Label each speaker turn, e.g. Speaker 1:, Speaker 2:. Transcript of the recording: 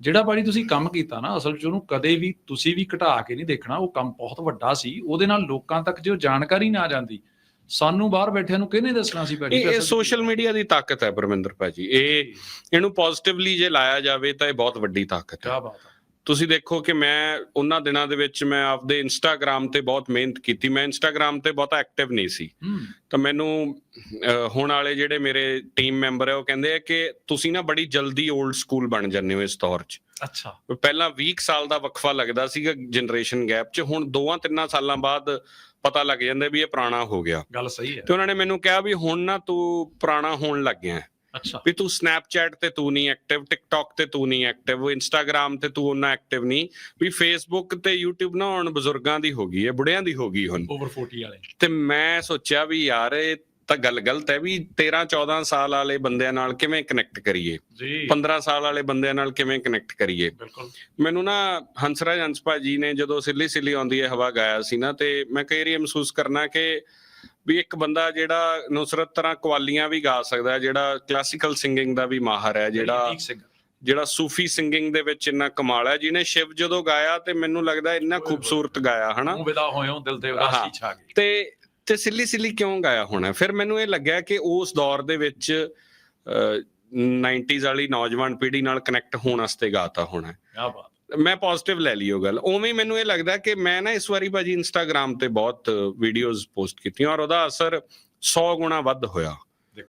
Speaker 1: ਜਿਹੜਾ ਭਾਜੀ ਤੁਸੀਂ ਕੰਮ ਕੀਤਾ ਨਾ ਅਸਲ 'ਚ ਉਹਨੂੰ ਕਦੇ ਵੀ ਤੁਸੀਂ ਵੀ ਘਟਾ ਕੇ ਨਹੀਂ ਦੇਖਣਾ ਉਹ ਕੰਮ ਬਹੁਤ ਵੱਡਾ ਸੀ ਉਹਦੇ ਨਾਲ ਲੋਕਾਂ ਤੱਕ ਜੇ ਉਹ ਜਾਣਕਾਰੀ ਨਾ ਜਾਂਦੀ ਸਾਨੂੰ ਬਾਹਰ ਬੈਠਿਆਂ ਨੂੰ ਕਿਹਨੇ ਦੱਸਣਾ ਸੀ ਭਾਜੀ?
Speaker 2: ਇਹ ਇਹ ਸੋਸ਼ਲ ਮੀਡੀਆ ਦੀ ਤਾਕਤ ਹੈ ਪਰਮਿੰਦਰ ਭਾਜੀ। ਇਹ ਇਹਨੂੰ ਪੋਜ਼ਿਟਿਵਲੀ ਜੇ ਲਾਇਆ ਜਾਵੇ ਤਾਂ ਇਹ ਬਹੁਤ ਵੱਡੀ ਤਾਕਤ ਹੈ।
Speaker 1: ਕੀ ਬਾਤ ਹੈ।
Speaker 2: ਤੁਸੀਂ ਦੇਖੋ ਕਿ ਮੈਂ ਉਹਨਾਂ ਦਿਨਾਂ ਦੇ ਵਿੱਚ ਮੈਂ ਆਪਦੇ ਇੰਸਟਾਗ੍ਰam ਤੇ ਬਹੁਤ ਮਿਹਨਤ ਕੀਤੀ। ਮੈਂ ਇੰਸਟਾਗ੍ਰam ਤੇ ਬਹੁਤ ਐਕਟਿਵ ਨਹੀਂ ਸੀ। ਤਾਂ ਮੈਨੂੰ ਹੁਣ ਵਾਲੇ ਜਿਹੜੇ ਮੇਰੇ ਟੀਮ ਮੈਂਬਰ ਹੈ ਉਹ ਕਹਿੰਦੇ ਆ ਕਿ ਤੁਸੀਂ ਨਾ ਬੜੀ ਜਲਦੀ 올ਡ ਸਕੂਲ ਬਣ ਜਾਂਦੇ ਹੋ ਇਸ ਦੌਰ 'ਚ।
Speaker 1: ਅੱਛਾ।
Speaker 2: ਪਹਿਲਾਂ 20 ਕੁ ਸਾਲ ਦਾ ਵਕਫਾ ਲੱਗਦਾ ਸੀਗਾ ਜਨਰੇਸ਼ਨ ਗੈਪ 'ਚ। ਹੁਣ ਦੋਆਂ ਤਿੰਨਾਂ ਸਾਲਾਂ ਬਾਅਦ ਪਤਾ ਲੱਗ ਜਾਂਦਾ ਵੀ ਇਹ ਪੁਰਾਣਾ ਹੋ ਗਿਆ।
Speaker 1: ਗੱਲ ਸਹੀ ਹੈ।
Speaker 2: ਤੇ ਉਹਨਾਂ ਨੇ ਮੈਨੂੰ ਕਿਹਾ ਵੀ ਹੁਣ ਨਾ ਤੂੰ ਪੁਰਾਣਾ ਹੋਣ ਲੱਗ ਗਿਆ। ਹੈ।
Speaker 1: ਅੱਛਾ।
Speaker 2: ਵੀ ਤੂੰ ਸਨੈਪਚੈਟ ਤੇ ਤੂੰ ਨਹੀਂ ਐਕਟਿਵ ਟਿਕਟੌਕ ਤੇ ਤੂੰ ਨਹੀਂ ਐਕਟਿਵ ਇੰਸਟਾਗ੍ਰam ਤੇ ਤੂੰ ਉਹਨਾਂ ਐਕਟਿਵ ਨਹੀਂ ਵੀ ਫੇਸਬੁੱਕ ਤੇ YouTube ਨਾ ਹੁਣ ਬਜ਼ੁਰਗਾਂ ਦੀ ਹੋ ਗਈ ਹੈ ਬੁੜਿਆਂ ਦੀ ਹੋ ਗਈ ਹੁਣ।
Speaker 1: ਓਵਰ 40 ਵਾਲੇ।
Speaker 2: ਤੇ ਮੈਂ ਸੋਚਿਆ ਵੀ ਯਾਰ ਇਹ ਤਾਂ ਗੱਲ ਗਲਤ ਹੈ ਵੀ 13 14 ਸਾਲ ਵਾਲੇ ਬੰਦਿਆਂ ਨਾਲ ਕਿਵੇਂ ਕਨੈਕਟ ਕਰੀਏ?
Speaker 1: ਜੀ।
Speaker 2: 15 ਸਾਲ ਵਾਲੇ ਬੰਦਿਆਂ ਨਾਲ ਕਿਵੇਂ ਕਨੈਕਟ ਕਰੀਏ?
Speaker 1: ਬਿਲਕੁਲ।
Speaker 2: ਮੈਨੂੰ ਨਾ ਹੰਸਰਾਜ ਹੰਸਪਾ ਜੀ ਨੇ ਜਦੋਂ ਸਿੱਲੀ ਸਿੱਲੀ ਆਉਂਦੀ ਹੈ ਹਵਾ ਗਾਇਆ ਸੀ ਨਾ ਤੇ ਮੈਂ ਕਈ ਵਾਰੀ ਇਹ ਮਹਿਸੂਸ ਕਰਨਾ ਕਿ ਵੀ ਇੱਕ ਬੰਦਾ ਜਿਹੜਾ ਨੁਸਰਤ ਤਰ੍ਹਾਂ ਕਵਾਲੀਆਂ ਵੀ ਗਾ ਸਕਦਾ ਹੈ ਜਿਹੜਾ ਕਲਾਸੀਕਲ ਸਿੰਗਿੰਗ ਦਾ ਵੀ ਮਾਹਰ ਹੈ ਜਿਹੜਾ ਜਿਹੜਾ ਸੂਫੀ ਸਿੰਗਿੰਗ ਦੇ ਵਿੱਚ ਇੰਨਾ ਕਮਾਲ ਹੈ ਜਿਹਨੇ ਸ਼ਿਵ ਜਦੋਂ ਗਾਇਆ ਤੇ ਮੈਨੂੰ ਲੱਗਦਾ ਇੰਨਾ ਖੂਬਸੂਰਤ ਗਾਇਆ ਹਨਾ?
Speaker 1: ਉਹ ਵਿਦਾ ਹੋਇਓ ਦਿਲ ਤੇ। ਉਦਾਸੀ ਛਾ ਗਈ।
Speaker 2: ਤੇ ਤੇ ਸਿੱਲੀ ਸਿੱਲੀ ਕਿਉਂ ਗਾਇਆ ਹੋਣਾ? ਫਿਰ ਮੈਨੂੰ ਇਹ ਲੱਗਿਆ ਕਿ ਉਸ ਦੌਰ ਦੇ ਵਿੱਚ ਅਹ, 90s ਵਾਲੀ ਨੌਜਵਾਨ ਪੀੜ੍ਹੀ ਨਾਲ ਕਨੈਕਟ ਹੋਣ ਵਾਸਤੇ ਗਾਤਾ ਹੋਣਾ
Speaker 1: ਕੀ ਬਾਤ
Speaker 2: ਮੈਂ ਪੋਜ਼ਿਟਿਵ ਲੈ ਲਈ ਉਹ ਗੱਲ। ਉਵੇਂ ਮੈਨੂੰ ਇਹ ਲੱਗਦਾ ਕਿ ਮੈਂ ਨਾ ਇਸ ਵਾਰੀ ਭਾਜੀ ਇੰਸਟਾਗ੍ਰam ਤੇ ਬਹੁਤ ਵੀਡੀਓਜ਼ ਪੋਸਟ ਕੀਤੀਆਂ ਔਰ ਉਹਦਾ ਅਸਰ 100 ਗੁਣਾ ਵੱਧ ਹੋਇਆ।